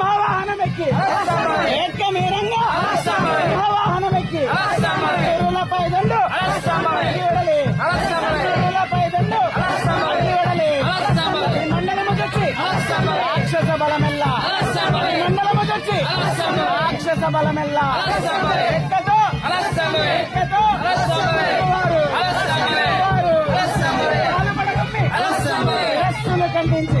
மாவானமைக்கு బలమెల్లా ఎక్కతో ఎక్కతో ఖండించి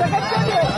Look at you.